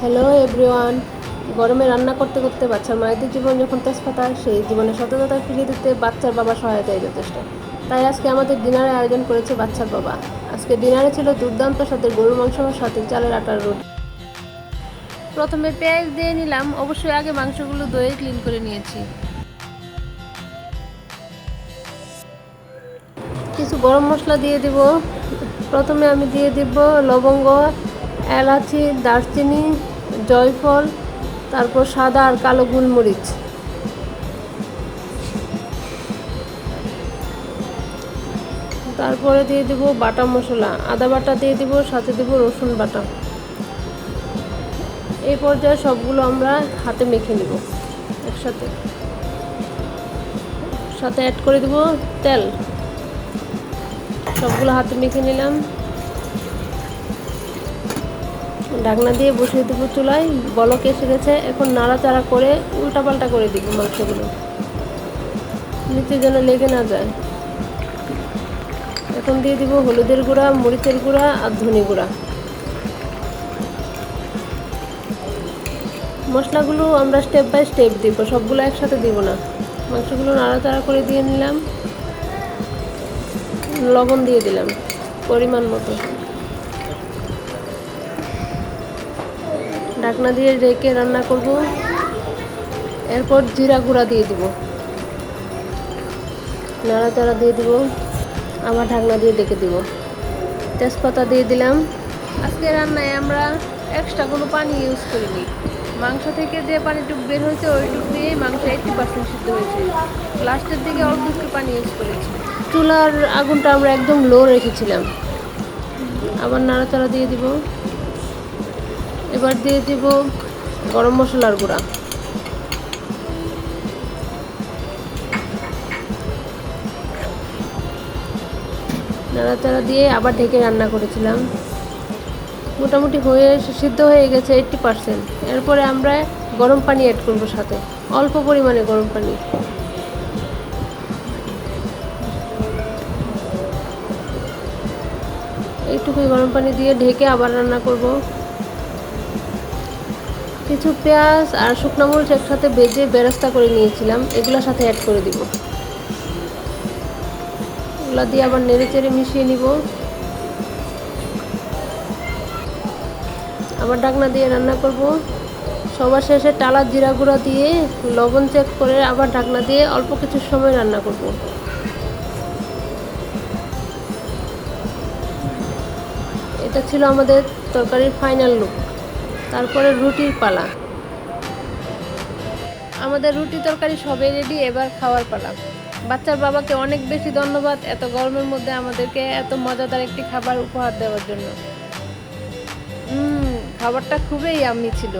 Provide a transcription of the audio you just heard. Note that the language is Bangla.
হ্যালো এভরিওয়ান গরমে রান্না করতে করতে বাচ্চার মায়েদের জীবন যখন তেজপাতা, সেই জীবনে সততা ফিরিয়ে দিতে বাচ্চার বাবা সহায়তাই যথেষ্ট। তাই আজকে আমাদের ডিনারে আয়োজন করেছে বাচ্চার বাবা। আজকে ডিনারে ছিল দুর্দান্ত সাথে গরুর মাংস সাথে চালের আটার রুটি। প্রথমে পেঁয়াজ দিয়ে নিলাম, অবশ্যই আগে মাংসগুলো দয়ে ক্লিন করে নিয়েছি। কিছু গরম মশলা দিয়ে দিব। প্রথমে আমি দিয়ে দিব লবঙ্গ এলাচি, দারচিনি, জয়ফল, তারপর সাদা আর কালো গোলমরিচ। তারপরে দিয়ে দিব বাটা মশলা। আদা বাটা দিয়ে দিব, সাথে দিব রসুন বাটা। এই পর্যায়ে সবগুলো আমরা হাতে মেখে নিব একসাথে। সাথে অ্যাড করে দিব তেল। সবগুলো হাতে মেখে নিলাম। ঢাকনা দিয়ে বসিয়ে দেবো চুলায়, বলক এসে গেছে। এখন নাড়াচাড়া করে উল্টাপাল্টা করে দিব মাংসগুলো। নিচে যেন লেগে না যায়। এখন দিয়ে দিব হলুদের গুঁড়া, মরিচের গুঁড়া আর ধনে গুঁড়া। মশলাগুলো আমরা স্টেপ বাই স্টেপ দিব, সবগুলো একসাথে দিব না। মাংসগুলো নাড়াচাড়া করে দিয়ে নিলাম। লবণ দিয়ে দিলাম, পরিমাণ মতো। ঢাকনা দিয়ে রেখে রান্না করব। এরপর জিরা গুঁড়া দিয়ে দিব। নাড়াচাড়া দিয়ে দিব। আবার ঢাকনা দিয়ে ডেকে দিব। তেজপাতা দিয়ে দিলাম। আজকে রান্নায় আমরা এক্সট্রা কোনো পানি ইউজ করিনি। মাংস থেকে যে পানিটুক বের হয়েছে, ওইটুক দিয়ে মাংস এইটটি পার্সেন্ট সিদ্ধ হয়েছে। লাস্টের দিকে অল্প একটু পানি ইউজ করেছি। চুলার আগুনটা আমরা একদম লো রেখেছিলাম। আবার নাড়াচাড়া দিয়ে দিব। এবার দিয়ে দিব গরম মশলার গুঁড়া। নাড়াচাড়া দিয়ে আবার ঢেকে রান্না করেছিলাম। মোটামুটি হয়ে সিদ্ধ হয়ে গেছে এইটটি পারসেন্ট। এরপরে আমরা গরম পানি অ্যাড করব সাথে। অল্প পরিমাণে গরম পানি। এইটুকুই গরম পানি দিয়ে ঢেকে আবার রান্না করব। কিছু পেঁয়াজ আর শুকনো মরিচ একসাথে বেজে বেরেস্তা করে নিয়েছিলাম। এগুলোর সাথে অ্যাড করে দিব। এগুলো দিয়ে আবার নেড়ে চেড়ে মিশিয়ে নিব। আবার ঢাকনা দিয়ে রান্না করব। সবার শেষে টালা জিরা গুঁড়া দিয়ে লবণ চেক করে আবার ঢাকনা দিয়ে অল্প কিছু সময় রান্না করব। এটা ছিল আমাদের তরকারির ফাইনাল লুক তারপরে রুটির পালা। আমাদের রুটি তরকারি সবে রেডি এবার খাওয়ার পালা। বাচ্চার বাবাকে অনেক বেশি ধন্যবাদ এত গরমের মধ্যে আমাদেরকে এত মজাদার একটি খাবার উপহার দেওয়ার জন্য। হুম, খাবারটা খুবই আমি ছিল।